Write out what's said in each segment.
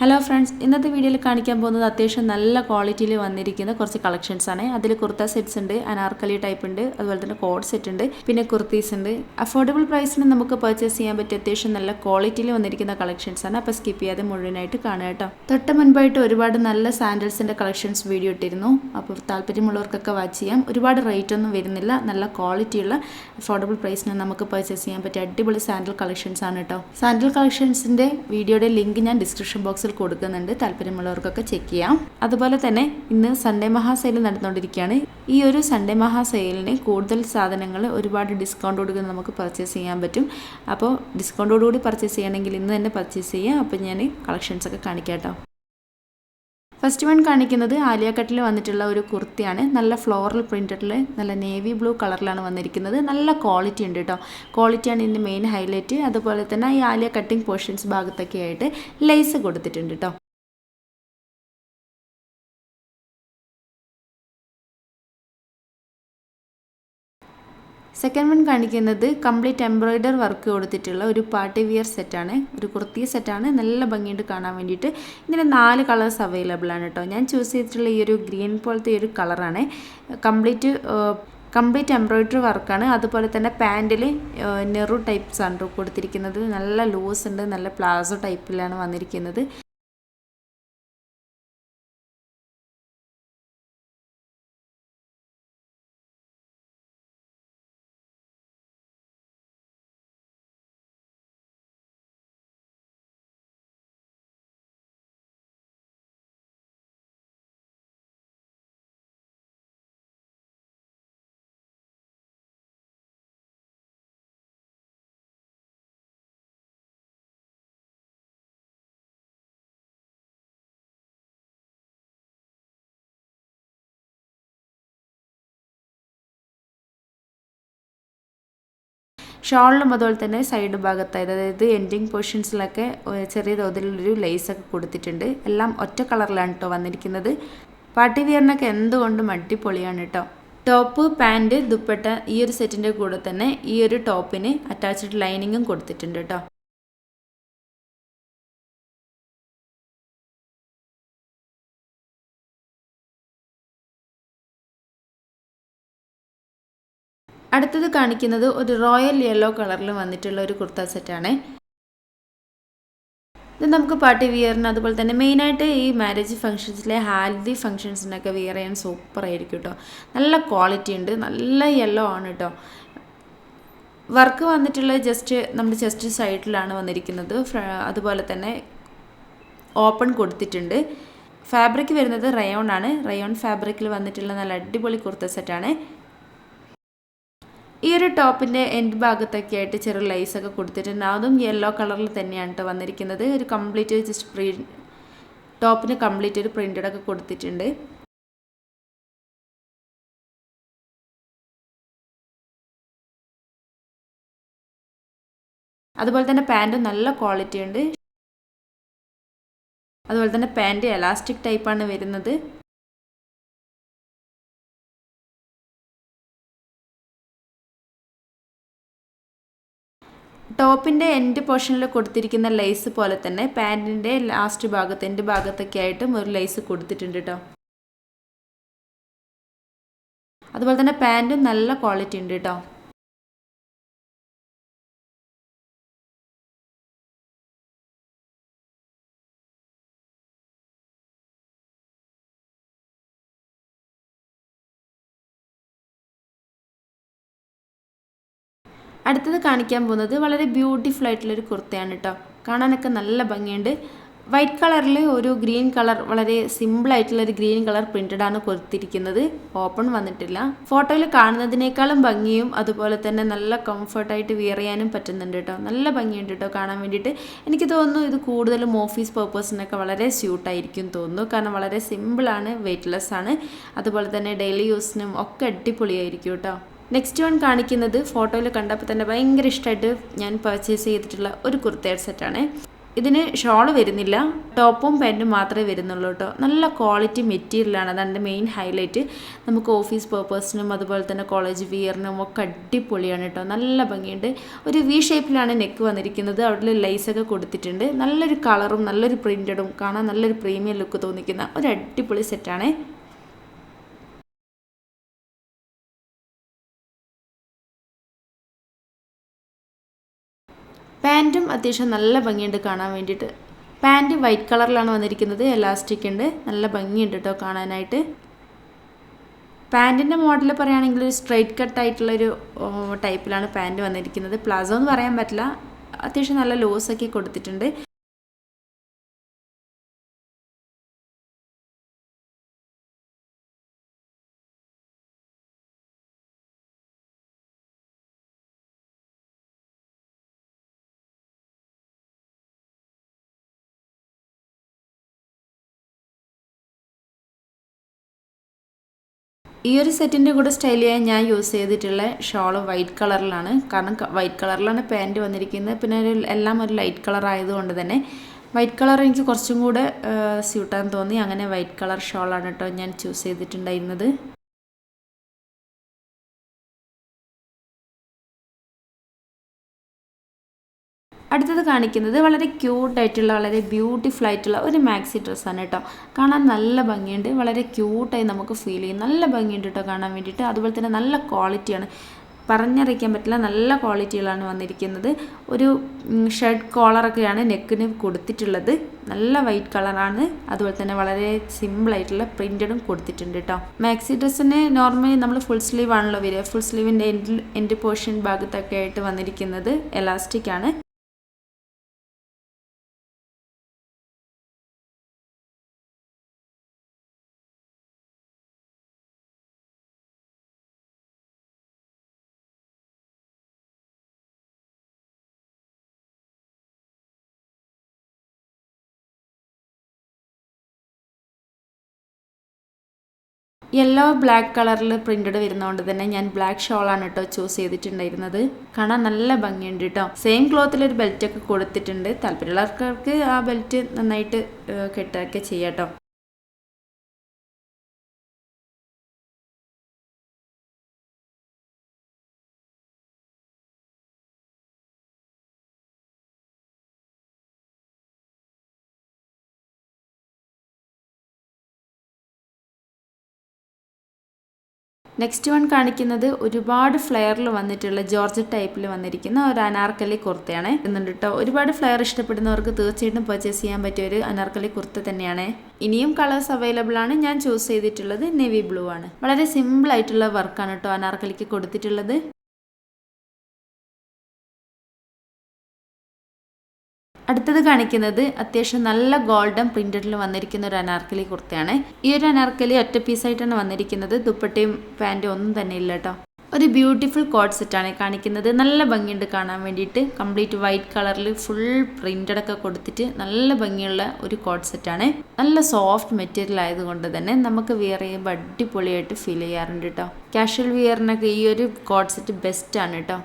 Hello friends ഇന്നത്തെ വീഡിയോയിൽ കാണിക്കാൻ പോകുന്നത് അത്യാവശ്യം നല്ല ക്വാളിറ്റിയിൽ വന്നിരിക്കുന്ന കുറച്ച് കളക്ഷൻസ് ആണ്. അതിൽ കുർത്ത സെറ്റ്സ് ഉണ്ട് അനാർക്കലി ടൈപ്പ് ഉണ്ട് അതുപോലെ തന്നെ കോഡ് സെറ്റ് ഉണ്ട് പിന്നെ കുർത്തീസ് ഉണ്ട്. അഫോർഡബിൾ പ്രൈസിന് നമുക്ക് പർച്ചേസ് ചെയ്യാൻ പറ്റിയ അത്യാവശ്യം നല്ല ക്വാളിറ്റിയിൽ വന്നിരിക്കുന്ന കളക്ഷൻസ് ആണ്. അപ്പോൾ സ്കിപ്പ് ചെയ്യാതെ മുഴുവനായിട്ട് കാണുക കേട്ടോ. തൊട്ട് മുൻപായിട്ട് ഒരുപാട് നല്ല സാൻഡൽസിന്റെ കളക്ഷൻസ് വീഡിയോ ഇട്ടിരുന്നു. അപ്പോൾ താല്പര്യമുള്ളവർക്കൊക്കെ വാച്ച് ചെയ്യാം. ഒരുപാട് റേറ്റ് ഒന്നും വരുന്നില്ല. നല്ല ക്വാളിറ്റിയുള്ള അഫോർഡബിൾ പ്രൈസിന് നമുക്ക് പർച്ചേസ് ചെയ്യാൻ പറ്റിയ അടിപൊളി സാൻഡൽ കളക്ഷൻസ് ആണ് കേട്ടോ. സാൻഡൽ കളക്ഷൻസിന്റെ വീഡിയോയുടെ ലിങ്ക് ഞാൻ ഡിസ്ക്രിപ്ഷൻ ബോക്സിൽ കൊടുക്കുന്നുണ്ട്. താല്പര്യമുള്ളവർക്കൊക്കെ ചെക്ക് ചെയ്യാം. അതുപോലെ തന്നെ ഇന്ന് സൺഡേ മഹാസെയിൽ നടന്നുകൊണ്ടിരിക്കുകയാണ്. ഈ ഒരു സൺഡേ മഹാസെയിലിന് കൂടുതൽ സാധനങ്ങൾ ഒരുപാട് ഡിസ്കൗണ്ട് കൊടുക്കുന്ന നമുക്ക് പർച്ചേസ് ചെയ്യാൻ പറ്റും. അപ്പോൾ ഡിസ്കൗണ്ടോടുകൂടി പർച്ചേസ് ചെയ്യണമെങ്കിൽ ഇന്ന് തന്നെ പർച്ചേസ് ചെയ്യാം അപ്പോൾ ഞാൻ കളക്ഷൻസ് ഒക്കെ കാണിക്കാം കേട്ടോ. ഫസ്റ്റ് വൺ കാണിക്കുന്നത് ആലിയ കട്ടിൽ വന്നിട്ടുള്ള ഒരു കുർത്തിയാണ്. നല്ല ഫ്ലോറൽ പ്രിന്റഡിൽ നല്ല നേവി ബ്ലൂ കളറിലാണ് വന്നിരിക്കുന്നത്. നല്ല ക്വാളിറ്റി ഉണ്ട് കേട്ടോ ക്വാളിറ്റിയാണ് ഇതിന്റെ മെയിൻ ഹൈലൈറ്റ് അതുപോലെ തന്നെ ഈ ആലിയ കട്ടിങ് പോർഷൻസ് ഭാഗത്തൊക്കെ ആയിട്ട് ലേസ് കൊടുത്തിട്ടുണ്ട് കേട്ടോ സെക്കൻഡ് വൺ കാണിക്കുന്നത് കംപ്ലീറ്റ് എംബ്രോയിഡർ വർക്ക് കൊടുത്തിട്ടുള്ള ഒരു പാർട്ടി വിയർ സെറ്റാണ് ഒരു കുർത്തി സെറ്റാണ് നല്ല ഭംഗിയുണ്ട് കാണാൻ വേണ്ടിയിട്ട്. ഇങ്ങനെ നാല് കളേഴ്സ് അവൈലബിൾ ആണ് കേട്ടോ ഞാൻ ചൂസ് ചെയ്തിട്ടുള്ള ഈ ഒരു ഗ്രീൻ പോലത്തെ ഒരു കളറാണ് കംപ്ലീറ്റ് കംപ്ലീറ്റ് എംബ്രോയ്ഡറി വർക്കാണ് അതുപോലെ തന്നെ പാന്റിൽ നെറു ടൈപ്സ് ആണ് കൊടുത്തിരിക്കുന്നത്. നല്ല ലൂസ് ഉണ്ട്. നല്ല പ്ലാസോ ടൈപ്പിലാണ് വന്നിരിക്കുന്നത്. ഷോളിലും അതുപോലെ തന്നെ സൈഡ് ഭാഗത്തായത്. അതായത് എൻഡിങ് പോർഷൻസിലൊക്കെ ചെറിയ തോതിലൊരു ലേസൊക്കെ കൊടുത്തിട്ടുണ്ട്. എല്ലാം ഒറ്റ കളറിലാണ് കേട്ടോ വന്നിരിക്കുന്നത്. പാർട്ടി വിയറിനൊക്കെ എന്തുകൊണ്ടും അടിപൊളിയാണ് കേട്ടോ ടോപ്പ് പാന്റ് ദുപ്പട്ട ഈ ഒരു സെറ്റിന്റെ കൂടെ തന്നെ ഈ ഒരു ടോപ്പിന് അറ്റാച്ച്ഡ് ലൈനിങ്ങും കൊടുത്തിട്ടുണ്ട് കേട്ടോ അടുത്തത് കാണിക്കുന്നത് ഒരു റോയൽ യെല്ലോ കളറിൽ വന്നിട്ടുള്ള ഒരു കുർത്ത സെറ്റാണ് ഇത് നമുക്ക് പാർട്ടി വിയറിന് അതുപോലെ തന്നെ മെയിനായിട്ട് ഈ മാരേജ് ഫംഗ്ഷൻസിലെ ഹാൽദി ഫംഗ്ഷൻസിനൊക്കെ വിയർ ചെയ്യാൻ സൂപ്പർ ആയിരിക്കും കേട്ടോ നല്ല ക്വാളിറ്റി ഉണ്ട് നല്ല യെല്ലോ ആണ് കേട്ടോ വർക്ക് വന്നിട്ടുള്ളത് ജസ്റ്റ് നമ്മുടെ ചെസ്റ്റ് സൈഡിലാണ് വന്നിരിക്കുന്നത്. അതുപോലെ തന്നെ ഓപ്പൺ കൊടുത്തിട്ടുണ്ട്. ഫാബ്രിക് വരുന്നത് റയോൺ ആണ്. റയോൺ ഫാബ്രിക്കിൽ വന്നിട്ടുള്ള നല്ല അടിപൊളി കുർത്ത സെറ്റാണ് ഈ ഒരു ടോപ്പിന്റെ എൻഡ് ഭാഗത്തൊക്കെ ആയിട്ട് ചെറു ലൈസൊക്കെ കൊടുത്തിട്ടുണ്ട്. അതും യെല്ലോ കളറിൽ തന്നെയാണ് കേട്ടോ വന്നിരിക്കുന്നത്. ഒരു കംപ്ലീറ്റ് ജസ്റ്റ് പ്രീ ടോപ്പിന് കംപ്ലീറ്റ് ഒരു പ്രിന്റഡ് ഒക്കെ കൊടുത്തിട്ടുണ്ട്. അതുപോലെ തന്നെ പാന്റും നല്ല ക്വാളിറ്റി ഉണ്ട്. അതുപോലെ തന്നെ പാന്റ് എലാസ്റ്റിക് ടൈപ്പാണ് വരുന്നത്. ടോപ്പിന്റെ എൻഡ് പോർഷനിൽ കൊടുത്തിരിക്കുന്ന ലേസ് പോലെ തന്നെ പാന്റിന്റെ ലാസ്റ്റ് ഭാഗത്ത് എന്റെ ഭാഗത്തൊക്കെ ആയിട്ടും ഒരു ലേസ് കൊടുത്തിട്ടുണ്ട് കേട്ടോ അതുപോലെ തന്നെ പാന്റും നല്ല ക്വാളിറ്റി ഉണ്ട് കേട്ടോ അടുത്തത് കാണിക്കാൻ പോകുന്നത് വളരെ ബ്യൂട്ടിഫുൾ ആയിട്ടുള്ളൊരു കുർത്തയാണ് കേട്ടോ കാണാനൊക്കെ നല്ല ഭംഗിയുണ്ട്. വൈറ്റ് കളറിൽ ഒരു ഗ്രീൻ കളർ വളരെ സിമ്പിൾ ആയിട്ടുള്ള ഒരു ഗ്രീൻ കളർ പ്രിന്റഡ് ആണ് കൊടുത്തിരിക്കുന്നത്. ഓപ്പൺ വന്നിട്ടില്ല. ഫോട്ടോയിൽ കാണുന്നതിനേക്കാളും ഭംഗിയും അതുപോലെ തന്നെ നല്ല കംഫർട്ടായിട്ട് വിയർ ചെയ്യാനും പറ്റുന്നുണ്ട് കേട്ടോ നല്ല ഭംഗിയുണ്ട് കേട്ടോ കാണാൻ വേണ്ടിയിട്ട്. എനിക്ക് തോന്നുന്നു ഇത് കൂടുതലും ഓഫീസ് പേർപ്പസിനൊക്കെ വളരെ സ്യൂട്ടായിരിക്കും തോന്നുന്നു. കാരണം വളരെ സിമ്പിളാണ് വെയ്റ്റ്ലെസ് ആണ്. അതുപോലെ തന്നെ ഡെയിലി യൂസിനും ഒക്കെ അടിപൊളിയായിരിക്കും കേട്ടോ നെക്സ്റ്റ് വൺ കാണിക്കുന്നത് ഫോട്ടോയിൽ കണ്ടപ്പോൾ തന്നെ ഭയങ്കര ഇഷ്ടമായിട്ട് ഞാൻ പർച്ചേസ് ചെയ്തിട്ടുള്ള ഒരു കുർത്തയുടെ സെറ്റാണ് ഇതിന് ഷോൾ വരുന്നില്ല ടോപ്പും പാന്റും മാത്രമേ വരുന്നുള്ളൂ കേട്ടോ നല്ല ക്വാളിറ്റി മെറ്റീരിയലാണ് അതാണ് മെയിൻ ഹൈലൈറ്റ് നമുക്ക് ഓഫീസ് പേർപ്പസിനും അതുപോലെ തന്നെ കോളേജ് വിയറിനും ഒക്കെ അടിപൊളിയാണ് കേട്ടോ നല്ല ഭംഗിയുണ്ട്. ഒരു വി ഷേപ്പിലാണ് നെക്ക് വന്നിരിക്കുന്നത്. അവിടെ ലൈസൊക്കെ കൊടുത്തിട്ടുണ്ട്. നല്ലൊരു കളറും നല്ലൊരു പ്രിന്റഡും കാണാൻ നല്ലൊരു പ്രീമിയം ലുക്ക് തോന്നിക്കുന്ന ഒരു അടിപൊളി സെറ്റാണ് പാന്റും അത്യാവശ്യം നല്ല ഭംഗിയുണ്ട് കാണാൻ വേണ്ടിയിട്ട്. പാന്റ് വൈറ്റ് കളറിലാണ് വന്നിരിക്കുന്നത്. എലാസ്റ്റിക് ഉണ്ട്. നല്ല ഭംഗിയുണ്ട് കേട്ടോ കാണാനായിട്ട്. പാന്റിന്റെ മോഡൽ പറയുകയാണെങ്കിൽ ഒരു സ്ട്രൈറ്റ് കട്ട് ആയിട്ടുള്ളൊരു ടൈപ്പിലാണ് പാന്റ് വന്നിരിക്കുന്നത്. പ്ലാസോ എന്ന് പറയാൻ പറ്റില്ല. അത്യാവശ്യം നല്ല ലോസൊക്കെ കൊടുത്തിട്ടുണ്ട്. ഈ ഒരു സെറ്റിന്റെ കൂടെ സ്റ്റൈൽ ചെയ്യാൻ ഞാൻ യൂസ് ചെയ്തിട്ടുള്ള ഷോൾ വൈറ്റ് കളറിലാണ് കാരണം വൈറ്റ് കളറിലാണ് പാന്റ് വന്നിരിക്കുന്നത്. പിന്നെ ഒരു എല്ലാം ഒരു ലൈറ്റ് കളർ ആയതുകൊണ്ട് തന്നെ വൈറ്റ് കളർ എനിക്ക് കുറച്ചും കൂടെ സ്യൂട്ടാൻ തോന്നി. അങ്ങനെ വൈറ്റ് കളർ ഷോളാണ് കേട്ടോ ഞാൻ ചൂസ് ചെയ്തിട്ടുണ്ടായിരുന്നത്. അടുത്തത് കാണിക്കുന്നത് വളരെ ക്യൂട്ടായിട്ടുള്ള വളരെ ബ്യൂട്ടിഫുൾ ആയിട്ടുള്ള ഒരു മാക്സി ഡ്രസ്സാണ് കേട്ടോ കാണാൻ നല്ല ഭംഗിയുണ്ട്. വളരെ ക്യൂട്ടായി നമുക്ക് ഫീൽ ചെയ്യും. നല്ല ഭംഗിയുണ്ട് കേട്ടോ കാണാൻ വേണ്ടിയിട്ട്. അതുപോലെ തന്നെ നല്ല ക്വാളിറ്റിയാണ് പറഞ്ഞറിയിക്കാൻ പറ്റില്ല. നല്ല ക്വാളിറ്റികളാണ് വന്നിരിക്കുന്നത്. ഒരു ഷർട്ട് കോളറൊക്കെയാണ് നെക്കിന് കൊടുത്തിട്ടുള്ളത്. നല്ല വൈറ്റ് കളറാണ് അതുപോലെ തന്നെ വളരെ സിമ്പിളായിട്ടുള്ള പ്രിന്റഡും കൊടുത്തിട്ടുണ്ട് കേട്ടോ മാക്സി ഡ്രസ്സിന് നോർമലി നമ്മൾ ഫുൾ സ്ലീവ് ആണല്ലോ വരിക. ഫുൾ സ്ലീവിന്റെ എൻഡ് എൻഡ് പോർഷൻ ഭാഗത്തൊക്കെ ആയിട്ട് വന്നിരിക്കുന്നത് എലാസ്റ്റിക് ആണ്. യെല്ലോ ബ്ലാക്ക് കളറിൽ പ്രിന്റഡ് വരുന്നതുകൊണ്ട് തന്നെ ഞാൻ ബ്ലാക്ക് ഷോളാണ് കേട്ടോ ചൂസ് ചെയ്തിട്ടുണ്ടായിരുന്നത്. കാണാൻ നല്ല ഭംഗിയുണ്ട് കേട്ടോ. സെയിം ക്ലോത്തിൽ ഒരു ബെൽറ്റ് ഒക്കെ കൊടുത്തിട്ടുണ്ട്. താല്പര്യമുള്ളവർക്ക് ആ ബെൽറ്റ് നന്നായിട്ട് കെട്ടുകയൊക്കെ ചെയ്യാം കേട്ടോ. നെക്സ്റ്റ് വൺ കാണിക്കുന്നത് ഒരുപാട് ഫ്ലെയറിൽ വന്നിട്ടുള്ള ജോർജ് ടൈപ്പിൽ വന്നിരിക്കുന്ന ഒരു അനാർക്കലി കുർത്തയാണ്. എന്നുണ്ട് കേട്ടോ ഒരുപാട് ഫ്ലെയർ ഇഷ്ടപ്പെടുന്നവർക്ക് തീർച്ചയായിട്ടും പർച്ചേസ് ചെയ്യാൻ പറ്റിയ ഒരു അനാർക്കലി കുർത്ത തന്നെയാണ്. ഇനിയും കളേഴ്സ് അവൈലബിൾ ആണ്. ഞാൻ ചൂസ് ചെയ്തിട്ടുള്ളത് നെവി ബ്ലൂ ആണ്. വളരെ സിമ്പിൾ ആയിട്ടുള്ള വർക്കാണ് കേട്ടോ അനാർക്കലിക്ക് കൊടുത്തിട്ടുള്ളത്. അടുത്തത് കാണിക്കുന്നത് അത്യാവശ്യം നല്ല ഗോൾഡൻ പ്രിന്റഡിൽ വന്നിരിക്കുന്ന ഒരു അനാർക്കലി കുർത്തയാണ്. ഈ ഒരു അനാർക്കലി ഒറ്റ പീസായിട്ടാണ് വന്നിരിക്കുന്നത്. ദുപ്പട്ടയും പാന്റും ഒന്നും തന്നെ ഇല്ല കേട്ടോ. ഒരു ബ്യൂട്ടിഫുൾ കോഡ് സെറ്റാണ് കാണിക്കുന്നത്. നല്ല ഭംഗിയുണ്ട് കാണാൻ വേണ്ടിയിട്ട്. കംപ്ലീറ്റ് വൈറ്റ് കളറിൽ ഫുൾ പ്രിന്റഡ് ഒക്കെ കൊടുത്തിട്ട് നല്ല ഭംഗിയുള്ള ഒരു കോഡ് സെറ്റാണ് നല്ല സോഫ്റ്റ് മെറ്റീരിയൽ ആയതുകൊണ്ട് തന്നെ നമുക്ക് വിയർ ചെയ്യുമ്പോൾ അടിപൊളിയായിട്ട് ഫീൽ ചെയ്യാറുണ്ട് കേട്ടോ. കാഷ്വൽ വിയറിനൊക്കെ ഈ ഒരു കോഡ് സെറ്റ് ബെസ്റ്റ് ആണ് കേട്ടോ.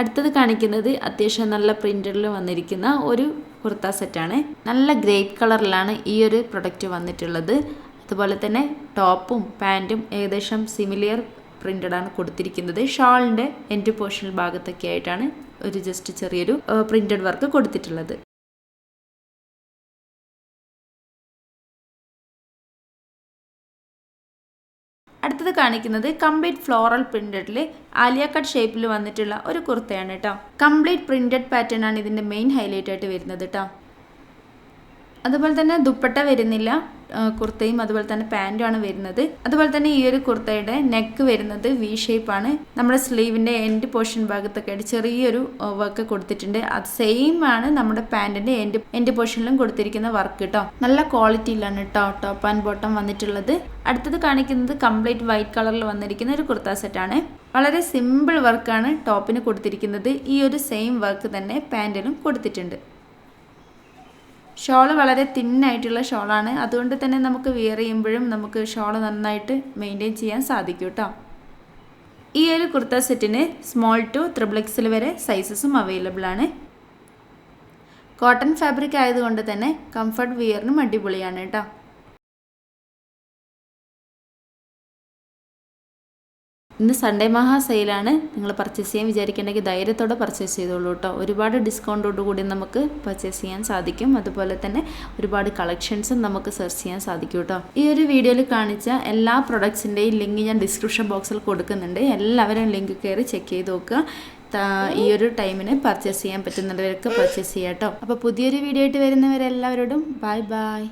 അടുത്തത് കാണിക്കുന്നത് അത്യാവശ്യം നല്ല പ്രിന്റഡിൽ വന്നിരിക്കുന്ന ഒരു കുർത്ത സെറ്റാണ്. നല്ല ഗ്രേപ്പ് കളറിലാണ് ഈ ഒരു പ്രൊഡക്റ്റ് വന്നിട്ടുള്ളത്. അതുപോലെ തന്നെ ടോപ്പും പാന്റും ഏകദേശം സിമിലിയർ പ്രിന്റഡാണ് കൊടുത്തിരിക്കുന്നത്. ഷാളിന്റെ എൻഡ് പോർഷൻ ഭാഗത്തൊക്കെ ആയിട്ടാണ് ഒരു ജസ്റ്റ് ചെറിയൊരു പ്രിന്റഡ് വർക്ക് കൊടുത്തിട്ടുള്ളത്. കാണിക്കുന്നത് കംപ്ലീറ്റ് ഫ്ലോറൽ പ്രിന്റഡിൽ ആലിയ കട്ട് ഷേപ്പിൽ വന്നിട്ടുള്ള ഒരു കുർത്തയാണ് കേട്ടോ കംപ്ലീറ്റ് പ്രിന്റഡ് പാറ്റേൺ ആണ് ഇതിന്റെ മെയിൻ ഹൈലൈറ്റ് ആയിട്ട് വരുന്നത് കേട്ടോ അതുപോലെ തന്നെ ദുപ്പട്ട വരുന്നില്ല കുർത്തയും അതുപോലെ തന്നെ പാന്റും ആണ് വരുന്നത്. അതുപോലെ തന്നെ ഈ ഒരു കുർത്തയുടെ നെക്ക് വരുന്നത് വി ഷേപ്പാണ് നമ്മുടെ സ്ലീവിന്റെ എൻഡ് പോർഷൻ ഭാഗത്തൊക്കെ ആയിട്ട് ചെറിയൊരു വർക്ക് കൊടുത്തിട്ടുണ്ട്. അത് സെയിം ആണ് നമ്മുടെ പാന്റിന്റെ എൻഡ് എൻഡ് പോർഷനിലും കൊടുത്തിരിക്കുന്ന വർക്ക് കേട്ടോ നല്ല ക്വാളിറ്റിയിലാണ് കേട്ടോ ടോപ്പ് ആൻഡ് ബോട്ടം വന്നിട്ടുള്ളത്. അടുത്തത് കാണിക്കുന്നത് കംപ്ലീറ്റ് വൈറ്റ് കളറിൽ വന്നിരിക്കുന്ന ഒരു കുർത്ത സെറ്റാണ് വളരെ സിമ്പിൾ വർക്കാണ് ടോപ്പിന് കൊടുത്തിരിക്കുന്നത്. ഈ ഒരു സെയിം വർക്ക് തന്നെ പാന്റിലും കൊടുത്തിട്ടുണ്ട്. ഷോൾ വളരെ തിന്നായിട്ടുള്ള ഷോളാണ്. അതുകൊണ്ട് തന്നെ നമുക്ക് വിയർ ചെയ്യുമ്പോഴും നമുക്ക് ഷോൾ നന്നായിട്ട് മെയിന്റെയിൻ ചെയ്യാൻ സാധിക്കും കേട്ടോ ഈ ഒരു കുർത്ത സെറ്റിന് സ്മോൾ ടു ത്രിബിൾ എക്സിൽ വരെ സൈസസും അവൈലബിൾ ആണ്. കോട്ടൺ ഫാബ്രിക് ആയതുകൊണ്ട് തന്നെ കംഫർട്ട് വിയറിനും അടിപൊളിയാണ് കേട്ടോ ഇന്ന് സൺഡേ മഹാ സെയിലാണ് നിങ്ങൾ പർച്ചേസ് ചെയ്യാൻ വിചാരിക്കേണ്ടെങ്കിൽ ധൈര്യത്തോടെ പർച്ചേസ് ചെയ്തോളൂ കേട്ടോ ഒരുപാട് ഡിസ്കൗണ്ടോട് കൂടി നമുക്ക് പർച്ചേസ് ചെയ്യാൻ സാധിക്കും. അതുപോലെ തന്നെ ഒരുപാട് കളക്ഷൻസും നമുക്ക് സെർച്ച് ചെയ്യാൻ സാധിക്കും കേട്ടോ ഈ ഒരു വീഡിയോയിൽ കാണിച്ച എല്ലാ പ്രൊഡക്ട്സിന്റെയും ലിങ്ക് ഞാൻ ഡിസ്ക്രിപ്ഷൻ ബോക്സിൽ കൊടുക്കുന്നുണ്ട്. എല്ലാവരും ലിങ്ക് കയറി ചെക്ക് ചെയ്ത് നോക്കുക. ഈ ഒരു ടൈമിന് പർച്ചേസ് ചെയ്യാൻ പറ്റുന്നവരൊക്കെ പർച്ചേസ് ചെയ്യാം കേട്ടോ അപ്പോൾ പുതിയൊരു വീഡിയോ ആയിട്ട് വരുന്നവരെല്ലാവരോടും ബൈ ബൈ